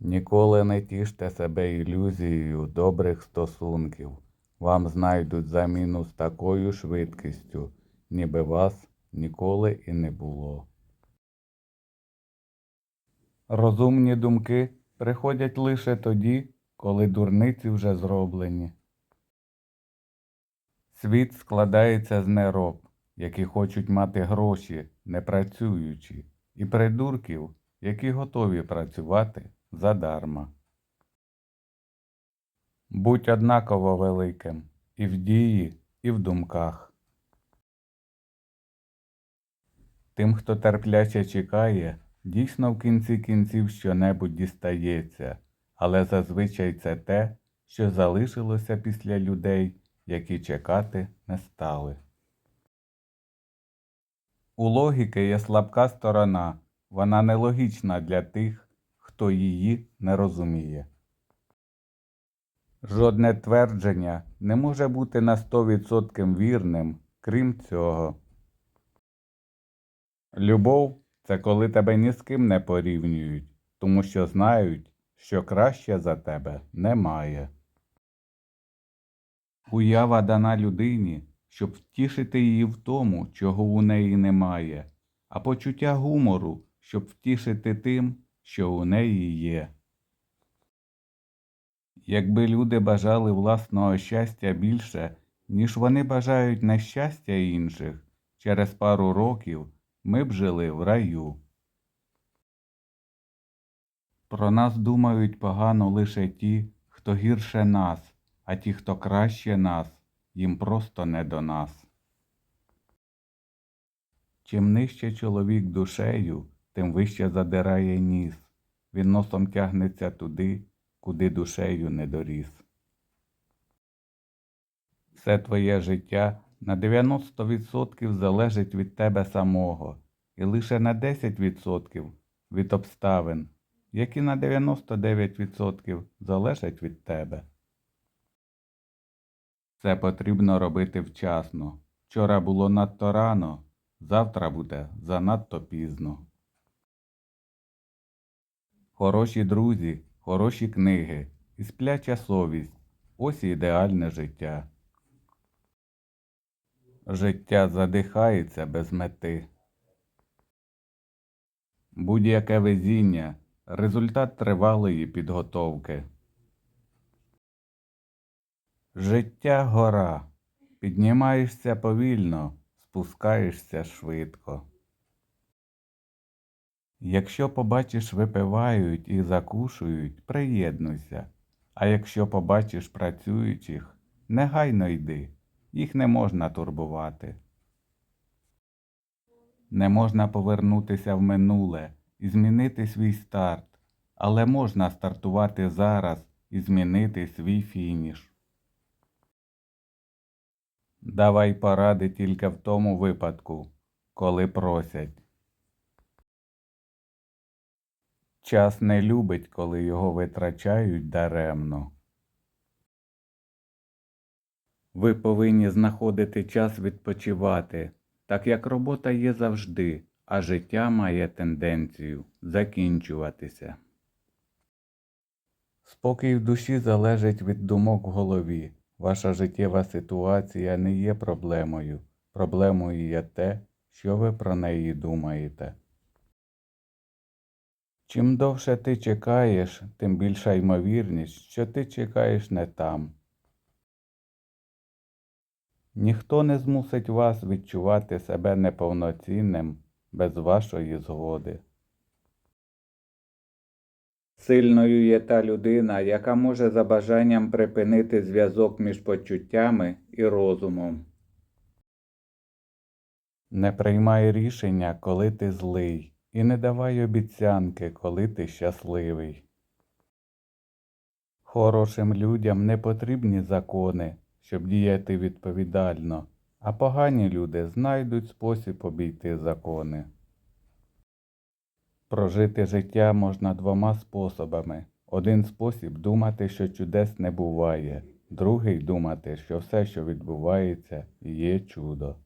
Ніколи не тіште себе ілюзією добрих стосунків. Вам знайдуть заміну з такою швидкістю, ніби вас ніколи і не було. Розумні думки приходять лише тоді, коли дурниці вже зроблені. Світ складається з нероб, які хочуть мати гроші, не працюючи, і придурків, які готові працювати задарма. Будь однаково великим і в дії, і в думках. Тим, хто терпляче чекає, дійсно в кінці кінців щонебудь дістається, але зазвичай це те, що залишилося після людей, які чекати не стали. У логіки є слабка сторона, вона нелогічна для тих, хто її не розуміє. Жодне твердження не може бути на 100% вірним, крім цього. Любов це коли тебе ні з ким не порівнюють, тому що знають, що краще за тебе немає. Уява дана людині, щоб втішити її в тому, чого у неї немає, а почуття гумору, щоб втішити тим, що у неї є. Якби люди бажали власного щастя більше, ніж вони бажають нещастя інших, через пару років ми б жили в раю. Про нас думають погано лише ті, хто гірше нас, а ті, хто краще нас, їм просто не до нас. Чим нижче чоловік душею, тим вище задирає ніс. Він носом тягнеться туди, куди душею не доріс. Все твоє життя на 90% залежить від тебе самого, і лише на 10% від обставин, які на 99% залежать від тебе. Це потрібно робити вчасно. Вчора було надто рано, завтра буде занадто пізно. Хороші друзі, хороші книги і спляча совість ось ідеальне життя. Життя задихається без мети. Будь-яке везіння результат тривалої підготовки. Життя гора. Піднімаєшся повільно, спускаєшся швидко. Якщо побачиш випивають і закушують, приєднуйся, а якщо побачиш працюючих, негайно йди, їх не можна турбувати. Не можна повернутися в минуле і змінити свій старт, але можна стартувати зараз і змінити свій фініш. Давай поради тільки в тому випадку, коли просять. Час не любить, коли його витрачають даремно. Ви повинні знаходити час відпочивати, так як робота є завжди, а життя має тенденцію закінчуватися. Спокій в душі залежить від думок в голові. Ваша життєва ситуація не є проблемою. Проблемою є те, що ви про неї думаєте. Чим довше ти чекаєш, тим більша ймовірність, що ти чекаєш не там. Ніхто не змусить вас відчувати себе неповноцінним без вашої згоди. Сильною є та людина, яка може за бажанням припинити зв'язок між почуттями і розумом. Не приймай рішення, коли ти злий, і не давай обіцянки, коли ти щасливий. Хорошим людям не потрібні закони, щоб діяти відповідально, а погані люди знайдуть спосіб обійти закони. Прожити життя можна двома способами. Один спосіб думати, що чудес не буває, другий думати, що все, що відбувається, є чудо.